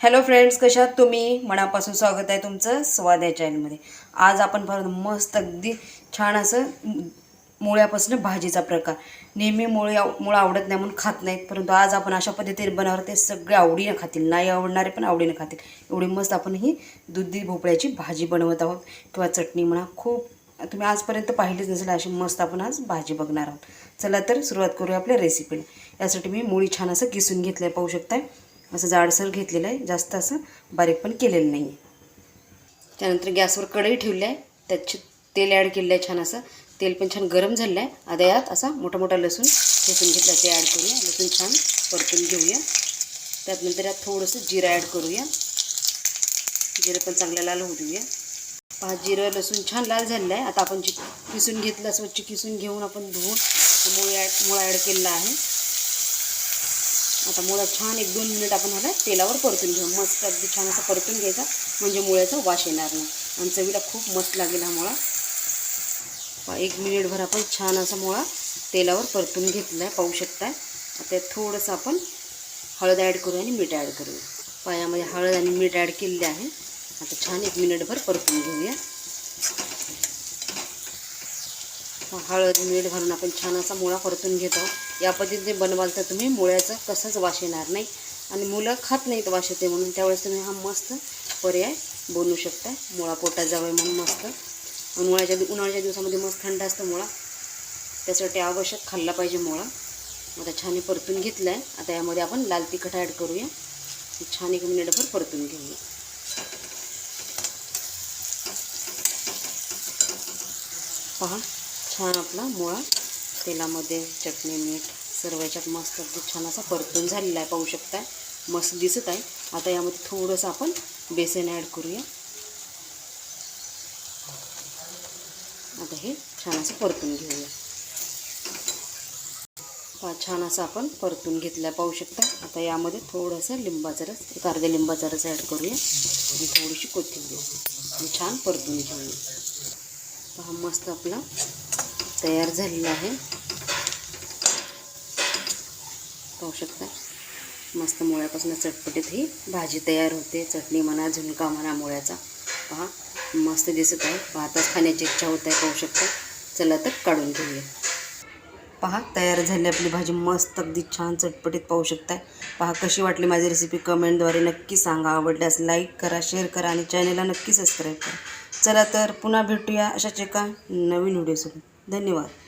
Hello friends कशात तुम्ही? मनापासून स्वागत आहे तुमचं स्वाद या चॅनलमध्ये आज आपण परत मस्त अगदी छान असं मुळ्यापासून भाजीचा प्रकार. नेहमी मुळे मुळं आवडत नाही म्हणून खात नाहीत परंतु आज आपण अशा पद्धतीने बनवणार ते सगळे आवडीनं खातील. नाही आवडणारे पण आवडीनं खातील. एवढी मस्त आपण ही दुधी भोपळ्याची भाजी बनवत आहोत किंवा चटणी म्हणा खूप तुम्ही आजपर्यंत पाहिलीच नसेल अशी मस्त आपण आज भाजी बघणार आहोत. चला तर सुरुवात करूया आपल्या रेसिपीला यासाठी मी मुळी छान असं किसून घेतलं आहे पाहू शकताय? असं जाडसर घेतलेलं आहे. जास्त असं बारीक पण केलेलं नाही आहे त्यानंतर गॅसवर कढई ठेवली आहे. त्यात तेल ॲड केलेलं आहे छान असं. तेल पण छान गरम झालं आहे. आता यात असा मोठा मोठा लसूण ठेचून घेतला ते ॲड करूया. लसूण छान परतून घेऊया. त्यात नंतर यात थोडंसं जिरं ॲड करूया. जिरं पण चांगलं लाल होऊ देऊया. पहा जिरं लसूण छान लाल झालेलं आहे. आता आपण जी किसून घेतलं स्वच्छ किसून घेऊन आपण धुवून मुळे ॲड मुळा ॲड केलेला आहे. आता मुळा छान एक दोन मिनिट आपण ह्याला तेलावर परतून घेऊ. मस्त अगदी छान असं परतून घ्यायचा म्हणजे मुळ्याचा वास येणार नाही. आणि चवीला खूप मस्त लागेल हा मुळा. एक मिनिटभर आपण छान असा मुळा तेलावर परतून घेतला आहे पाहू शकताय. आता थोडंसं आपण हळद ॲड करू आणि मीठ ॲड करू पायामध्ये हळद आणि मीठ ॲड केलेले आहे. आता छान एक मिनिटभर परतून घेऊया. हळद मीठ घालून आपण छान असा मुळा परतून घेतो. या पद्धतीने बनवाल तर तुम्ही मुळ्याचं कसंच वास येणार नाही. आणि मुलं खात नाहीत वास येते म्हणून त्यावेळेस तुम्ही हा मस्त पर्याय बनवू शकता. मुळा पोटात जावं म्हणून मस्त. आणि उन्हाळ्याच्या उन्हाळ्याच्या दिवसामध्ये मस्त थंड असतं मुळा. त्यासाठी आवश्यक खाल्ला पाहिजे मुळा. आता छान परतून घेतलं आहे आता यामध्ये आपण लाल तिखट ॲड करूया. छान एक मिनिटभर परतून घेऊया. पहा. छान आपला मुळा. तेलामध्ये चटणी मीठ सर्व याच्यात मस्त अगदी छान असा परतून झालेला आहे पाहू शकताय. मस्त दिसत आहे. आता यामध्ये थोडंसं आपण बेसन ॲड करूया. आता हे छान असं परतून घेऊया. छान असं आपण परतून घेतलं आहे पाहू शकता आता यामध्ये थोडंसं लिंबाचा रस एक अर्ध्या लिंबाचा रस ॲड करूया. आणि थोडीशी कोथिंबीर. आणि छान परतून घेऊया. पहा मस्त आपला तयार झालेला आहे. पाहू शकता. मस्त मुळ्यापासून चटपटीत ही भाजी तयार होते. चटणी म्हणा झुणका म्हणा मुळ्याचा. पहा मस्त दिसत आहे. पाहताच खाण्याची इच्छा होत आहे पाहू शकता. चला तर काढून घेऊया. पहा तयार झाली आपली भाजी. मस्त अगदी छान चटपटीत पाहू शकताय पहा कशी वाटली माझी रेसिपी कमेंटद्वारे नक्की सांगा. आवडल्यास लाईक करा शेअर करा आणि चॅनलला नक्की सबस्क्राईब करा. चला तर पुन्हा भेटूया अशाच एका नवीन व्हिडिओसोबत धन्यवाद.